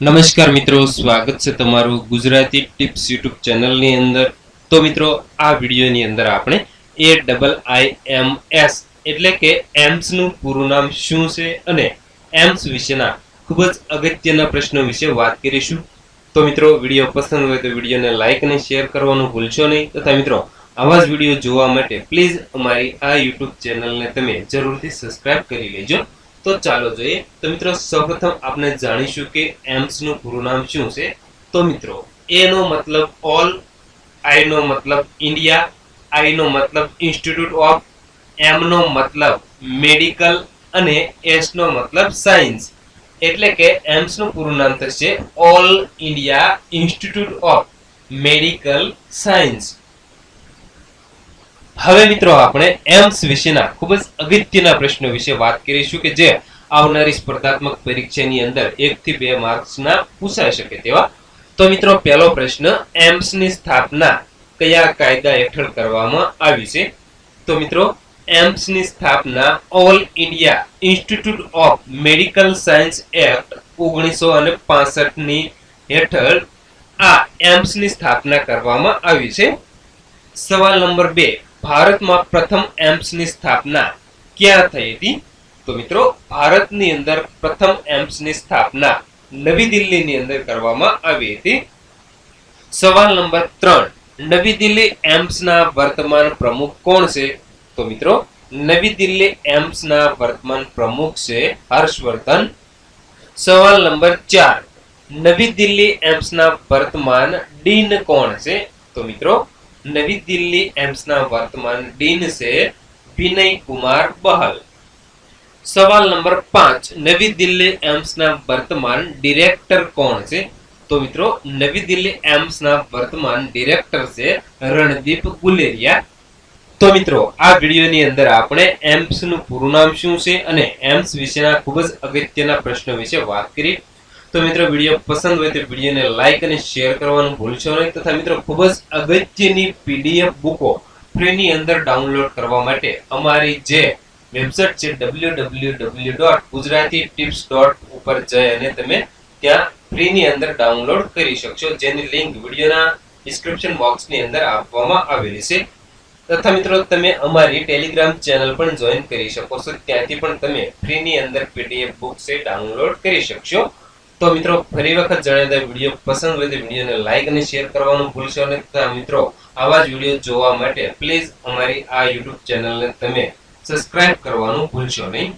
નમસ્કાર મિત્રો, સ્વાગત છે તમારું ગુજરાતી ટિપ્સ યુટ્યુબ ચેનલની અંદર. તો મિત્રો, આ વિડીયોની અંદર આપણે એ ડબલ આઈ એમ એસ એટલે કે એમ્સનું પૂરું નામ શું છે અને એમ્સ વિશેના ખૂબ જ અગત્યના પ્રશ્નો વિશે વાત કરીશું. તો મિત્રો, વીડિયો પસંદ હોય તો વિડીયોને લાઇક અને શેર કરવાનું ભૂલશો નહીં. તથા મિત્રો, આવા જ વીડિયો જોવા માટે પ્લીઝ અમારી આ યુટ્યુબ ચેનલને તમે જરૂરથી સબસ્ક્રાઇબ કરી લેજો. તો ચાલો જોઈએ. તો મિત્રો, સૌપ્રથમ આપણે જાણીશું કે એમ્સનું પૂરું નામ શું છે. તો મિત્રો એ નો મતલબ ઓલ આઈ નો મતલબ ઇન્ડિયા આઈ નો મતલબ ઇન્સ્ટિટ્યૂટ ઓફ એમ નો મતલબ મેડિકલ અને એસ નો મતલબ સાયન્સ એટલે કે એમ્સનું પૂરું નામ થશે all India institute of medical science હવે મિત્રો આપણે એમ્સ વિશેના ખૂબ જ અગત્યના પ્રશ્નો વિશે વાત કરીશું કે જે આવનારી સ્પર્ધાત્મક પરીક્ષાની અંદર એક થી બે માર્ક્સના પૂછાઈ શકે તેવા. તો મિત્રો, પહેલો પ્રશ્ન, એમ્સની સ્થાપના કયા કાયદા હેઠળ કરવામાં આવી છે? તો મિત્રો, એમ્સની સ્થાપના all India institute of medical science act ઓગણીસો અને પાસઠની હેઠળ આ એમ્સની સ્થાપના કરવામાં આવી છે. સવાલ નંબર બે ભારતમાં પ્રથમ એમ્સની સ્થાપના ક્યાં થઈ હતી? તો મિત્રો, ભારતની અંદર પ્રથમ એમ્સની સ્થાપના નવી દિલ્હીની અંદર કરવામાં આવી હતી. સવાલ નંબર ત્રણ, નવી દિલ્હી એમ્સના વર્તમાન પ્રમુખ કોણ છે? તો મિત્રો, નવી દિલ્હી એમ્સના વર્તમાન પ્રમુખ છે હર્ષવર્ધન. સવાલ નંબર ચાર, નવી દિલ્હી એમ્સના વર્તમાન ડીન કોણ છે? તો મિત્રો નવી દિલ્હી એમ્સના વર્તમાન ડીન છે વિનય કુમાર બહલ. સવાલ નંબર પાંચ, નવી દિલ્હી એમ્સના વર્તમાન ડિરેક્ટર કોણ છે? તો મિત્રો, નવી દિલ્હી એમ્સના વર્તમાન ડિરેક્ટર છે રણદીપ ગુલેરિયા. તો મિત્રો, આ વિડીયોની અંદર આપણે એમ્સનું પૂરું નામ શું છે અને એમ્સ વિશેના ખૂબ જ અગત્યના પ્રશ્નો વિશે વાત કરી. તો મિત્રો, વીડિયો પસંદ હોય તો વિડીયોને લાઈક અને શેર કરવાનું ભૂલશો નહીં. તથા મિત્રો, ખૂબ જ અગત્યની પીડીએફ બુકો ફ્રીની અંદર ડાઉનલોડ કરવા માટે અમારી જે વેબસાઇટ છે ડોટ ગુજરાતી ટિપ્સ ડોટ ઉપર જઈ અને તમે ત્યાં ફ્રીની અંદર ડાઉનલોડ કરી શકશો. જેની લિંક વિડીયોના ડિસ્ક્રિપ્શન બોક્સની અંદર આપવામાં આવેલી છે. તથા મિત્રો, તમે અમારી ટેલિગ્રામ ચેનલ પણ જોઈન કરી શકો છો. ત્યાંથી પણ તમે ફ્રીની અંદર પીડીએફ બુક છે ડાઉનલોડ કરી શકશો. તો મિત્રો, ફરી વખત જણાવી વીડિયો પસંદ હોય તો વિડીયોને લાઈક અને શેર કરવાનું ભૂલશો નહીં. તથા મિત્રો, આવા જ વીડિયો જોવા માટે પ્લીઝ અમારી આ યુટ્યુબ ચેનલને તમે સબસ્ક્રાઇબ કરવાનું ભૂલશો નહીં.